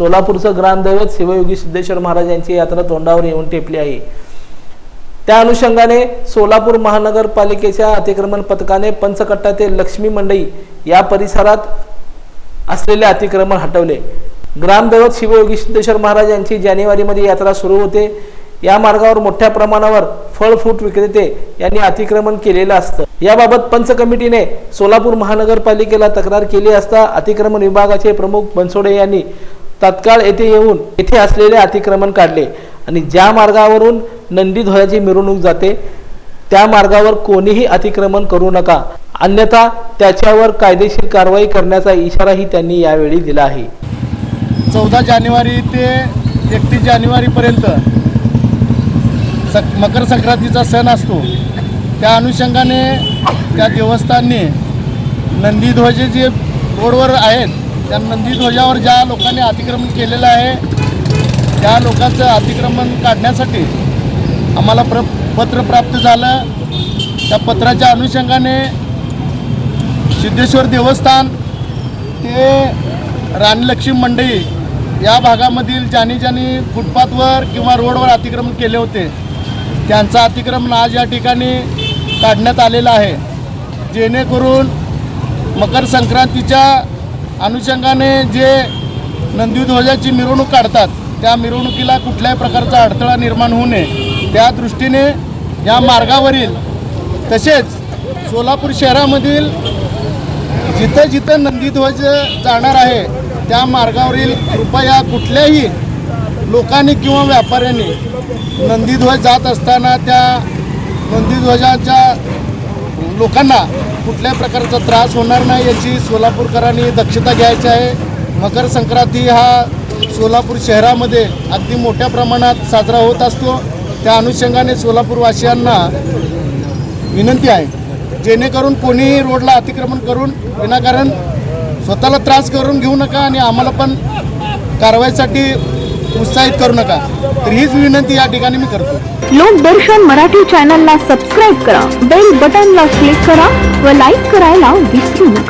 सोलापूरचं ग्रामदैवत शिवयोगी सिद्धेश्वर महाराज यांची यात्रा तोंडावर येऊन टेपली आहे. त्या अनुषंगाने सोलापूर महानगरपालिकेच्या अतिक्रमण पथकाने पंचकट्टा ते लक्ष्मी मंडई या परिसरात असलेले अतिक्रमण हटवले. ग्रामदैवत शिवयोगी सिद्धेश्वर महाराज यांची जानेवारीमध्ये यात्रा सुरू होते. या मार्गावर मोठ्या प्रमाणावर फळ फ्रूट विक्रेते यांनी अतिक्रमण केलेलं असतं. याबाबत पंच कमिटीने सोलापूर महानगरपालिकेला तक्रार केली असता अतिक्रमण विभागाचे प्रमुख बनसोडे यांनी तत्काळ येथे येऊन येथे असलेले अतिक्रमण काढले. आणि ज्या मार्गावरून नंदी ध्वजाची मिरवणूक जाते त्या मार्गावर कोणीही अतिक्रमण करू नका. अन्यथा त्याच्यावर कायदेशीर कारवाई करण्याचा इशाराही त्यांनी यावेळी दिला आहे. चौदा जानेवारी ते एकतीस जानेवारीपर्यंत सक मकर संक्रांतीचा सण असतो. त्या अनुषंगाने त्या देवस्थानने नंदीध्वजे जे रोडवर आहेत त्या नंदीध्वजावर ज्या लोकांनी अतिक्रमण केलेलं आहे त्या लोकांचं अतिक्रमण काढण्यासाठी आम्हाला प्र पत्र प्राप्त झालं. त्या पत्राच्या अनुषंगाने सिद्धेश्वर देवस्थान ते राणीलक्ष्मी मंडई या भागामधील ज्यांनी ज्यांनी फुटपाथवर किंवा रोडवर अतिक्रमण केले होते त्यांचं अतिक्रमण आज या ठिकाणी काढण्यात आलेलं आहे. जेणेकरून मकर संक्रांतीच्या अनुषंगाने जे नंदीध्वजाची मिरवणूक काढतात त्या मिरवणुकीला कुठल्याही प्रकारचा अडथळा निर्माण होऊ नये. त्या दृष्टीने या मार्गावरील तसेच सोलापूर शहरामधील जिथं जिथं नंदीध्वज जाणार आहे त्या मार्गावरील कृपया कुठल्याही लोकांनी किंवा व्यापाऱ्यांनी नंदीध्वज जात असताना त्या नंदीध्वजाच्या लोकांना कुठल्या प्रकारचा त्रास होणार नाही याची सोलापूरकरांनी दक्षता घ्यायची आहे. मकर संक्रांती हा सोलापूर शहरामध्ये अगदी मोठ्या प्रमाणात साजरा होत असतो. त्या अनुषंगाने सोलापूरवासियांना विनंती आहे जेणेकरून कोणीही रोडला अतिक्रमण करून विनाकारण स्वतःला त्रास करून घेऊ नका आणि आम्हाला पण कारवाईसाठी उत्साहित करू नका. तर हीच विनंती या ठिकाणी मी करतो. लोकदर्शन मराठी चॅनलला सबस्क्राईब करा. बेल बटनला क्लिक करा व लाईक करायला विसरू नका.